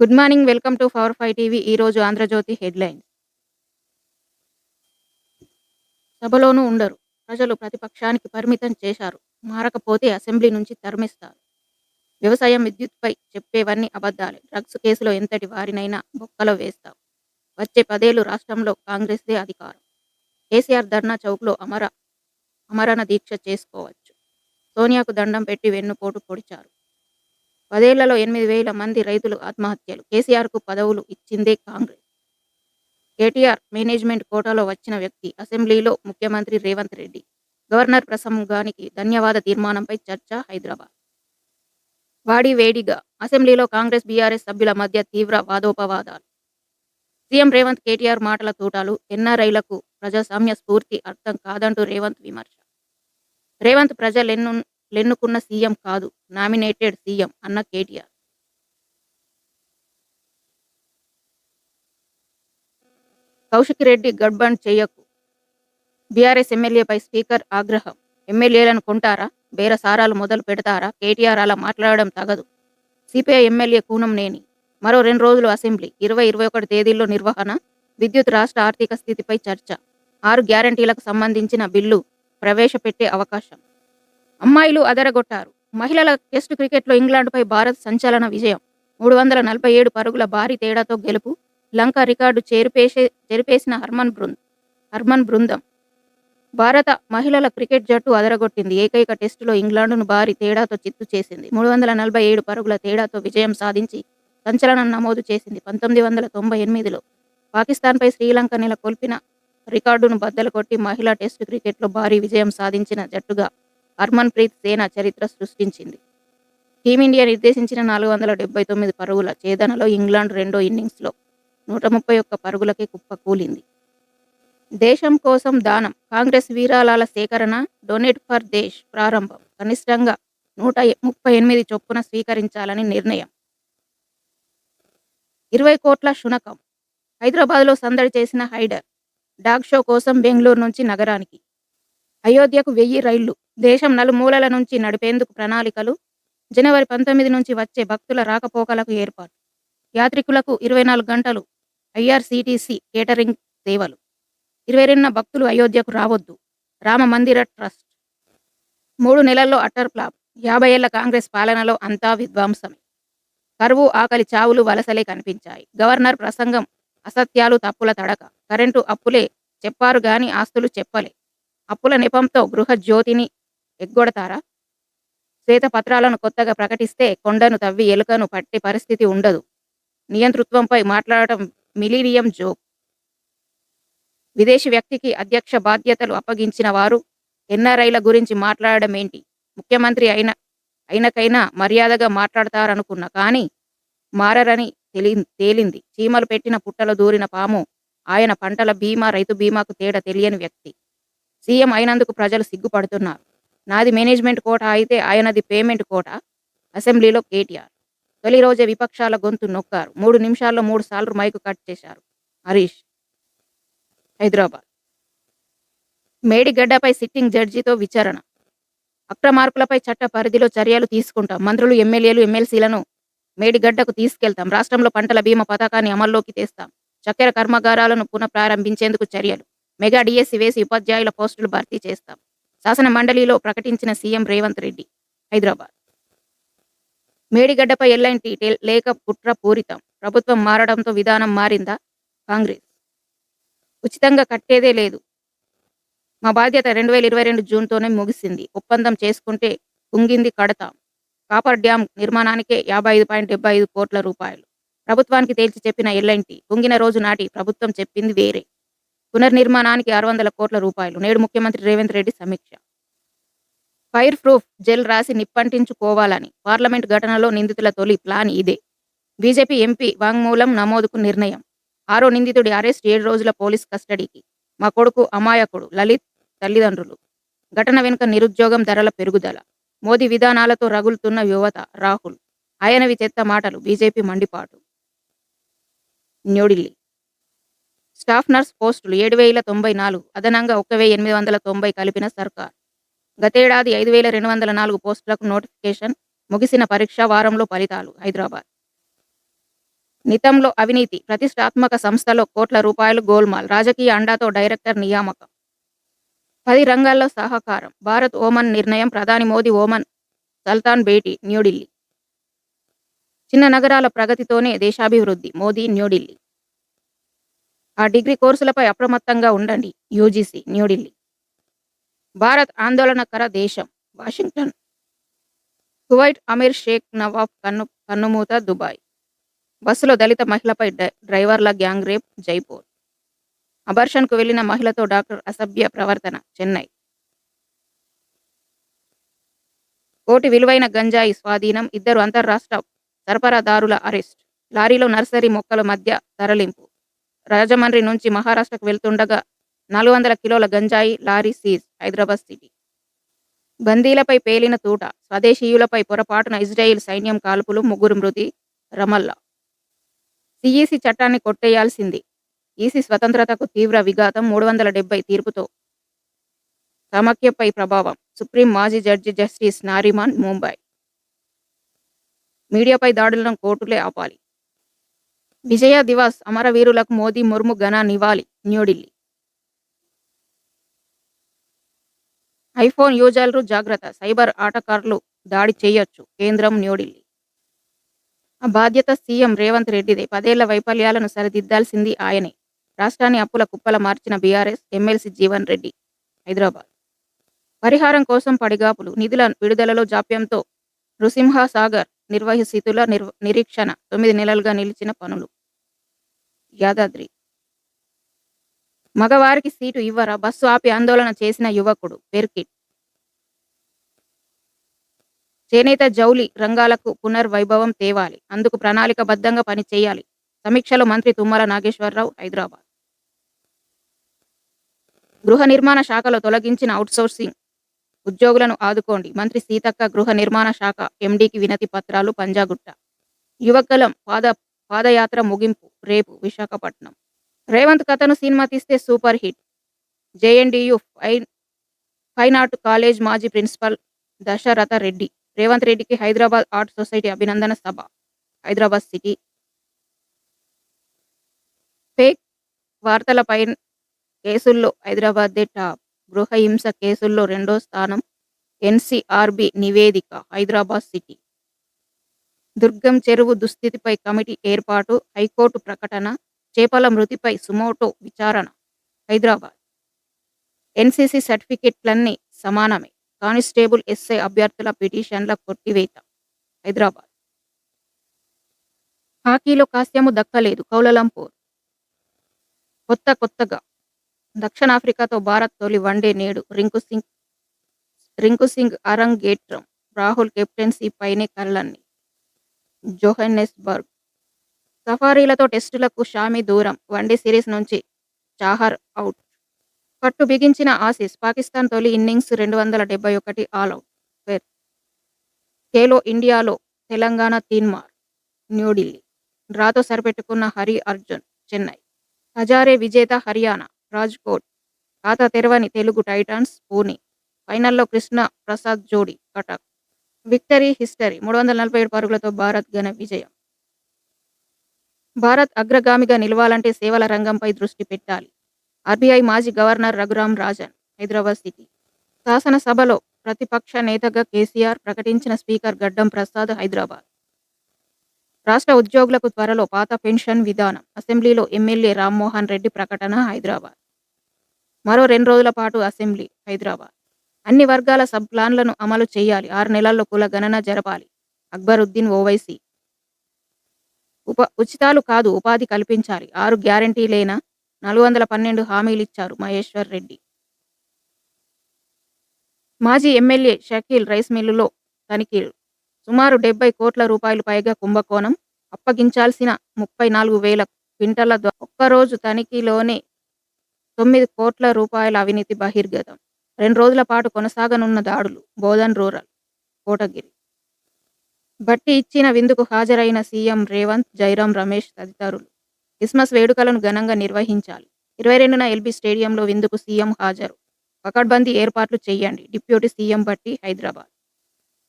Good morning. Welcome to power five TV. ఈరోజు 'Andhrajyothy' headlines. సభలోనూ ఉండరు. ప్రజలు ప్రతిపక్షానికి పరిమితం చేశారు. మారకపోతే అసెంబ్లీ నుంచి తరిమిస్తారు వ్యవసాయం, విద్యుత్పై చెప్పేవన్నీ అబద్ధాలే. డ్రగ్స్ కేసులో ఎంతటి వారినైనా బొక్కలో వేస్తాం. వచ్చే పదేళ్ళు రాష్ట్రంలో కాంగ్రెస్దే అధికారం. కేసీఆర్ ధర్నా చౌక్లో అమర అమరణ దీక్ష చేసుకోవచ్చు. సోనియాకు దండం పెట్టి వెన్నుపోటు పొడిచారు. పదేళ్ళలో ఎనిమిది వేల మంది రైతులు ఆత్మహత్యలు. కేసీఆర్కు పదవులు ఇచ్చిందే కాంగ్రెస్. కేటీఆర్ మేనేజ్మెంట్ కోటాలో వచ్చిన వ్యక్తి. అసెంబ్లీలో ముఖ్యమంత్రి రేవంత్ రెడ్డి. గవర్నర్ ప్రసంగానికి ధన్యవాద తీర్మానంపై చర్చ హైదరాబాద్. వాడి వేడిగా అసెంబ్లీలో కాంగ్రెస్, బీఆర్ఎస్ సభ్యుల మధ్య తీవ్ర వాదోపవాదాలు. సీఎం రేవంత్, కేటీఆర్ మాటల తూటాలు. ఎన్ఆర్ఐలకు ప్రజాస్వామ్య స్ఫూర్తి అర్థం కాదంటూ రేవంత్ విమర్శ. రేవంత్ ప్రజలెన్ను లెన్నుకున్న సీఎం కాదు, నామినేటెడ్ సీఎం అన్న కేటీఆర్. కౌశిక్రెడ్డి గడ్బండ్ చేయకు. బీఆర్ఎస్ ఎమ్మెల్యేపై స్పీకర్ ఆగ్రహం. ఎమ్మెల్యేలను కొంటారా? బేరసారాలు మొదలు పెడతారా? కేటీఆర్ అలా మాట్లాడడం తగదు. CPI MLA Kunamneni. మరో రెండు రోజులు అసెంబ్లీ. ఇరవై, ఇరవై ఒకటి తేదీల్లో నిర్వహణ. విద్యుత్, రాష్ట్ర ఆర్థిక స్థితిపై చర్చ. ఆరు గ్యారంటీలకు సంబంధించిన బిల్లు ప్రవేశపెట్టే అవకాశం. అమ్మాయిలు అదరగొట్టారు. మహిళల టెస్టు క్రికెట్లో ఇంగ్లాండ్పై భారత్ సంచలన విజయం. మూడు వందల నలభై ఏడు పరుగుల భారీ తేడాతో గెలుపు. లంక రికార్డు చేరిపేసే చెరిపేసిన హర్మన్ బృంద్ హర్మన్ బృందం. భారత మహిళల క్రికెట్ జట్టు అదరగొట్టింది. ఏకైక టెస్టులో ఇంగ్లాండును భారీ తేడాతో చిత్తు చేసింది. మూడు వందల నలభై ఏడు పరుగుల తేడాతో విజయం సాధించి సంచలనం నమోదు చేసింది. పంతొమ్మిది వందల తొంభై ఎనిమిదిలో పాకిస్తాన్పై శ్రీలంక నెలకొల్పిన రికార్డును బద్దలు కొట్టి మహిళా టెస్టు క్రికెట్లో భారీ విజయం సాధించిన జట్టుగా హర్మన్ ప్రీత్ సేన చరిత్ర సృష్టించింది. టీమిండియా నిర్దేశించిన నాలుగు వందల డెబ్బై తొమ్మిది పరుగుల ఛేదనలో ఇంగ్లాండ్ రెండో ఇన్నింగ్స్లో నూట ముప్పై ఒక్క పరుగులకే కుప్పకూలింది. దేశం కోసం దానం కాంగ్రెస్ విరాళాల సేకరణ 'డొనేట్ ఫర్ దేశ్' ప్రారంభం. కనిష్టంగా నూట ముప్పై ఎనిమిది చొప్పున స్వీకరించాలని నిర్ణయం. ఇరవై కోట్ల శునకం హైదరాబాద్లో సందడి చేసిన హైడర్. డాగ్ షో కోసం బెంగళూరు నుంచి నగరానికి. అయోధ్యకు వెయ్యి రైళ్ళు. దేశం నలుమూలల నుంచి నడిపేందుకు ప్రణాళికలు. జనవరి పంతొమ్మిది నుంచి వచ్చే భక్తుల రాకపోకలకు ఏర్పాటు. యాత్రికులకు ఇరవై నాలుగు గంటలు ఐఆర్సీటీసీ కేటరింగ్ సేవలు. ఇరవై రెండున భక్తులు అయోధ్యకు రావొద్దు. రామ మందిర ట్రస్ట్. మూడు నెలల్లో అట్టర్ ఫ్లాప్. యాభై ఏళ్ళ కాంగ్రెస్ పాలనలో అంతా విధ్వంసమే. కరువు, ఆకలి చావులు వలసలే కనిపించాయి. గవర్నర్ ప్రసంగం అసత్యాలు, తప్పుల తడక. కరెంటు అప్పులే చెప్పారు గాని ఆస్తులు చెప్పలే. అప్పుల నెపంతో గృహజ్యోతిని ఎగ్గొడతారా? శ్వేతపత్రాలను కొత్తగా ప్రకటిస్తే కొండను తవ్వి ఎలుకను పట్టే పరిస్థితి ఉండదు. నియంతృత్వంపై మాట్లాడటం మిలీనియం జోక్. విదేశీ వ్యక్తికి అధ్యక్ష బాధ్యతలు అప్పగించిన వారు ఎన్ఆర్ఐల గురించి మాట్లాడడమేంటి? ముఖ్యమంత్రి అయిన అయినకైనా మర్యాదగా మాట్లాడతారనుకున్నా. కానీ మారరని తెలి తేలింది. చీమలు పెట్టిన పుట్టలు దూరిన పాము ఆయన పంటల బీమా, రైతు బీమాకు తేడా తెలియని వ్యక్తి. సీఎం అయినందుకు ప్రజలు సిగ్గుపడుతున్నారు. నాది మేనేజ్మెంట్ కోట అయితే ఆయనది పేమెంట్ కోటా. అసెంబ్లీలో కేటీఆర్. తొలి రోజే విపక్షాల గొంతు నొక్కారు. మూడు నిమిషాల్లో మూడు సార్లు మైకు కట్ చేశారు హరీష్. హైదరాబాద్ మేడిగడ్డపై సిట్టింగ్ జడ్జితో విచారణ. అక్రమార్కులపై చట్ట పరిధిలో చర్యలు తీసుకుంటాం. మంత్రులు, ఎమ్మెల్యేలు, ఎమ్మెల్సీలను మేడిగడ్డకు తీసుకెళ్తాం. రాష్ట్రంలో పంటల బీమా పథకాన్ని అమల్లోకి తెస్తాం. చక్కెర కర్మాగారాలను పునః ప్రారంభించేందుకు చర్యలు. మెగా డిఎస్సి వేసి ఉపాధ్యాయుల పోస్టులు భర్తీ చేస్తాం. శాసన మండలిలో ప్రకటించిన సీఎం రేవంత్ రెడ్డి. హైదరాబాద్ మేడిగడ్డపై ఎల్ఎన్టీ లేక కుట్ర పూరితం. ప్రభుత్వం మారడంతో విధానం మారిందా? కాంగ్రెస్ ఉచితంగా కట్టేదే లేదు. మా బాధ్యత రెండు వేల ఇరవై రెండు జూన్తోనే ముగిసింది. ఒప్పందం చేసుకుంటే కుంగింది కడతాం. కాపర్ డ్యాం నిర్మాణానికే యాభై ఐదు పాయింట్ డెబ్బై ఐదు కోట్ల రూపాయలు. ప్రభుత్వానికి తేల్చి చెప్పిన ఎల్ఎన్టీ కుంగిన రోజు నాటి ప్రభుత్వం చెప్పింది వేరే. పునర్నిర్మాణానికి ఆరు వందల కోట్ల రూపాయలు. నేడు ముఖ్యమంత్రి రేవంత్ రెడ్డి సమీక్ష. ఫైర్ ప్రూఫ్ జెల్ రాసి నిప్పంటించుకోవాలని పార్లమెంట్ ఘటనలో నిందితుల తొలి ప్లాన్ ఇదే. బీజేపీ ఎంపీ వాంగ్మూలం నమోదుకు నిర్ణయం. ఆరో నిందితుడి అరెస్ట్ ఏడు రోజుల పోలీస్ కస్టడీకి. మా కొడుకు అమాయకుడు లలిత్ తల్లిదండ్రులు. ఘటన వెనుక నిరుద్యోగం, ధరల పెరుగుదల. మోదీ విధానాలతో రగులుతున్న యువత రాహుల్. ఆయనవి చెత్త మాటలు బీజేపీ మండిపాటు. న్యూఢిల్లీ స్టాఫ్ నర్స్ పోస్టులు ఏడు వేల తొంభై నాలుగు. అదనంగా ఒక వెయ్యి ఎనిమిది వందల తొంభై కలిపిన సర్కార్. గతేడాది ఐదు వేల రెండు వందల నాలుగు పోస్టులకు నోటిఫికేషన్. ముగిసిన పరీక్షా వారంలో ఫలితాలు. హైదరాబాద్. నితంలో అవినీతి. ప్రతిష్టాత్మక సంస్థలో కోట్ల రూపాయలు గోల్మాల్. రాజకీయ అండాతో డైరెక్టర్ నియామకం. పది రంగాల్లో సహకారం. భారత్ ఓమన్ నిర్ణయం ప్రధాని మోదీ ఓమన్ సల్తాన్ భేటీ న్యూఢిల్లీ. చిన్న నగరాల ప్రగతితోనే దేశాభివృద్ధి. మోదీ న్యూఢిల్లీ. ఆ డిగ్రీ కోర్సులపై అప్రమత్తంగా ఉండండి. యూజీసీ న్యూఢిల్లీ. భారత్ ఆందోళనకర దేశం వాషింగ్టన్. కువైట్ అమీర్ షేక్ నవాబ్ కన్ను కన్నుమూత దుబాయ్. బస్సులో దళిత మహిళపై డ్రైవర్ల గ్యాంగ్ రేప్ జైపూర్. అబర్షన్కు వెళ్ళిన మహిళతో డాక్టర్ అసభ్య ప్రవర్తన చెన్నై. కోటి విలువైన గంజాయి స్వాధీనం ఇద్దరు అంతర్రాష్ట్ర సరఫరాదారుల అరెస్ట్. లారీలో నర్సరీ మొక్కల మధ్య తరలింపు. రాజమండ్రి నుంచి మహారాష్ట్రకు వెళ్తుండగా నాలుగు వందల కిలోల గంజాయి లారీ సీజ్ హైదరాబాద్ సిటీ. బందీలపై పేలిన తూట స్వదేశీయులపై పొరపాటున ఇజ్రాయిల్ సైన్యం కాల్పులు ముగ్గురు మృతి రమల్లా. సిఈసి చట్టాన్ని కొట్టేయాల్సింది. ఈసీ స్వతంత్రతకు తీవ్ర విఘాతం మూడు వందల డెబ్బై తీర్పుతో సమాఖ్యపై ప్రభావం సుప్రీం మాజీ జడ్జి జస్టిస్ నారిమాన్ ముంబై. మీడియాపై దాడులను కోర్టులే ఆపాలి. విజయ దివాస్ అమరవీరులకు మోదీ ముర్ము ఘన నివాళి న్యూఢిల్లీ. ఐఫోన్ యూజర్లు జాగ్రత్త సైబర్ ఆటకారులు దాడి చేయొచ్చు కేంద్రం న్యూఢిల్లీ. ఆ బాధ్యత సీఎం రేవంత్ రెడ్డిదే పదేళ్ళ వైఫల్యాలను సరిదిద్దాల్సింది ఆయనే. రాష్ట్రాన్ని అప్పుల కుప్పల మార్చిన బీఆర్ఎస్ ఎమ్మెల్సీ జీవన్ రెడ్డి హైదరాబాద్. పరిహారం కోసం పడిగాపులు నిధుల విడుదలలో జాప్యంతో నృసింహ సాగర్ నిర్వహిస్తుల నిర్వ నిరీక్షణ తొమ్మిది నెలలుగా నిలిచిన పనులు. యాదాద్రి. మగవారికి సీటు ఇవ్వరా? బస్సు ఆపి ఆందోళన చేసిన యువకుడు పెర్కిట్ చేనేత జౌలి రంగాలకు పునర్వైభవం తేవాలి. అందుకు ప్రణాళికబద్ధంగా పనిచేయాలి సమీక్షలో మంత్రి తుమ్మల నాగేశ్వరరావు హైదరాబాద్. గృహ నిర్మాణ శాఖలో తొలగించిన అవుట్సోర్సింగ్ ఉద్యోగులను ఆదుకోండి. మంత్రి సీతక్క గృహ నిర్మాణ శాఖ ఎండీకి వినతి పత్రాలు పంజాగుట్ట. యువగలం పాద పాదయాత్ర ముగింపు రేపు విశాఖపట్నం. రేవంత్ కథను సినిమా తీస్తే super hit. JNTU fine fine art college మాజీ ప్రిన్సిపల్ దశరథ రెడ్డి. రేవంత్ రెడ్డికి హైదరాబాద్ ఆర్ట్ సొసైటీ అభినందన సభ. హైదరాబాద్ సిటీ. ఫేక్ వార్తలపై కేసుల్లో హైదరాబాదే టాప్. గృహహింస కేసుల్లో రెండో స్థానం ఎన్సీఆర్బి నివేదిక హైదరాబాద్ సిటీ. దుర్గం చెరువు దుస్థితిపై కమిటీ ఏర్పాటు హైకోర్టు ప్రకటన చేపల మృతిపై సుమోటో విచారణ హైదరాబాద్. ఎన్సీసీ సర్టిఫికెట్లన్నీ సమానమే. కానిస్టేబుల్ ఎస్ఐ అభ్యర్థుల పిటిషన్ల కొట్టివేత హైదరాబాద్. హాకీలో కాస్యము దక్కలేదు కౌలలంపూర్. కొత్త కొత్తగా దక్షిణాఫ్రికాతో భారత్ తొలి వన్డే నేడు రింకు సింగ్ రింకు సింగ్ అరంగేట్రం రాహుల్ కెప్టెన్సీ పైనే కళ్ళన్ని. జోహెన్నెస్బర్గ్ సఫారీలతో టెస్టులకు షామి దూరం వన్డే సిరీస్ నుంచి చాహర్ అవుట్ పట్టు బిగించిన ఆసీస్ పాకిస్తాన్ తొలి ఇన్నింగ్స్ రెండు వందల డెబ్బై ఒకటి ఆల్అవుట్ ఫెర్. ఖేలో ఇండియాలో తెలంగాణ తీన్మార్ న్యూఢిల్లీ డ్రాతో సరిపెట్టుకున్న హరి అర్జున్ చెన్నై. హజారే విజేత హర్యానా. రాజ్కోట్ ఖాతా తెరవని తెలుగు టైటాన్స్ పూణే ఫైనల్లో కృష్ణ ప్రసాద్ జోడీ కటక్. విక్టరీ హిస్టరీ మూడు వందల నలభై ఏడు పరుగులతో భారత్ ఘన విజయం. భారత్ అగ్రగామిగా నిలవాలంటే సేవల రంగంపై దృష్టి పెట్టాలి. ఆర్బీఐ మాజీ గవర్నర్ రఘురాం రాజన్ హైదరాబాద్ సిటీ. శాసనసభలో ప్రతిపక్ష నేతగా కేసీఆర్ ప్రకటించిన స్పీకర్ గడ్డం ప్రసాద్ హైదరాబాద్. రాష్ట్ర ఉద్యోగులకు త్వరలో పాత పెన్షన్ విధానం అసెంబ్లీలో ఎమ్మెల్యే రామ్మోహన్ రెడ్డి ప్రకటన హైదరాబాద్. మరో రెండు రోజుల పాటు అసెంబ్లీ హైదరాబాద్. అన్ని వర్గాల సబ్ ప్లాన్లను అమలు చేయాలి. ఆరు నెలల్లో కుల గణన జరపాలి. అక్బరుద్దీన్ ఓవైసీ. ఉప ఉచితాలు కాదు ఉపాధి కల్పించాలి. ఆరు గ్యారంటీలేనా నాలుగు వందల పన్నెండు హామీలిచ్చారు మహేశ్వర్ రెడ్డి. మాజీ ఎమ్మెల్యే షకీల్ రైస్ మిల్లులో తనిఖీలు. సుమారు డెబ్బై కోట్ల రూపాయలు పైగా కుంభకోణం అప్పగించాల్సిన ముప్పై నాలుగు వేల క్వింటల ఒక్కరోజు తనిఖీలోనే తొమ్మిది కోట్ల రూపాయల అవినీతి బహిర్గతం. రెండు రోజుల పాటు కొనసాగనున్న దాడులు బోధన్ రూరల్ కోటగిరి. బట్టి ఇచ్చిన విందుకు హాజరైన సీఎం రేవంత్ జైరాం రమేష్ తదితరులు. క్రిస్మస్ వేడుకలను ఘనంగా నిర్వహించాలి. ఇరవై రెండున ఎల్బీ స్టేడియంలో విందుకు సీఎం హాజరు. పకడ్బందీ ఏర్పాట్లు చేయండి డిప్యూటీ సీఎం బట్టి హైదరాబాద్.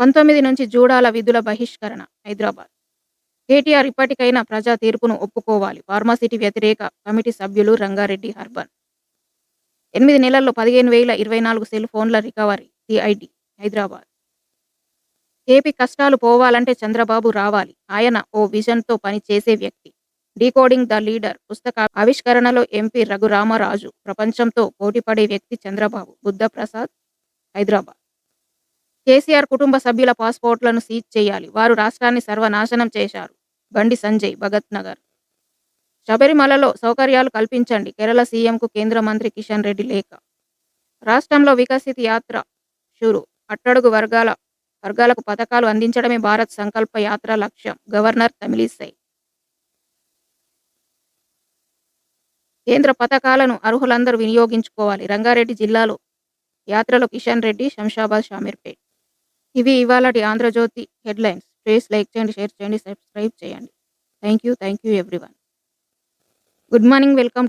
పంతొమ్మిది నుంచి జూడాల విధుల బహిష్కరణ హైదరాబాద్. కేటీఆర్ ఇప్పటికైనా ప్రజా తీర్పును ఒప్పుకోవాలి. ఫార్మాసిటీ వ్యతిరేక కమిటీ సభ్యులు రంగారెడ్డి హర్బన్. ఎనిమిది నెలల్లో పదిహేను వేల ఇరవై నాలుగు సెల్ ఫోన్ల రికవరీ సిఐడి హైదరాబాద్. ఏపీ కష్టాలు పోవాలంటే చంద్రబాబు రావాలి. ఆయన ఓ విజన్తో పనిచేసే వ్యక్తి. డీకోడింగ్ ద లీడర్ పుస్తక ఆవిష్కరణలో ఎంపీ రఘురామరాజు ప్రపంచంతో పోటీపడే వ్యక్తి చంద్రబాబు బుద్ధప్రసాద్ హైదరాబాద్. కేసీఆర్ కుటుంబ సభ్యుల పాస్పోర్ట్లను సీజ్ చేయాలి. వారు రాష్ట్రాన్ని సర్వనాశనం చేశారు. బండి సంజయ్ భగత్ నగర్. శబరిమలలో సౌకర్యాలు కల్పించండి. కేరళ సీఎంకు కేంద్ర మంత్రి కిషన్ రెడ్డి లేఖ. రాష్ట్రంలో వికసిత యాత్ర షురు. అట్టడుగు వర్గాల వర్గాలకు పథకాలు అందించడమే భారత్ సంకల్ప యాత్ర లక్ష్యం. గవర్నర్ తమిళిసై. కేంద్ర పథకాలను అర్హులందరూ వినియోగించుకోవాలి. రంగారెడ్డి జిల్లాలో యాత్రలో కిషన్ రెడ్డి శంషాబాద్ షామీర్పేట్. ఇవి ఇవాళటి ఆంధ్రజ్యోతి హెడ్లైన్స్. ప్లీజ్ లైక్ చేయండి షేర్ చేయండి సబ్స్క్రైబ్ చేయండి. Thank you thank you everyone. Good morning welcome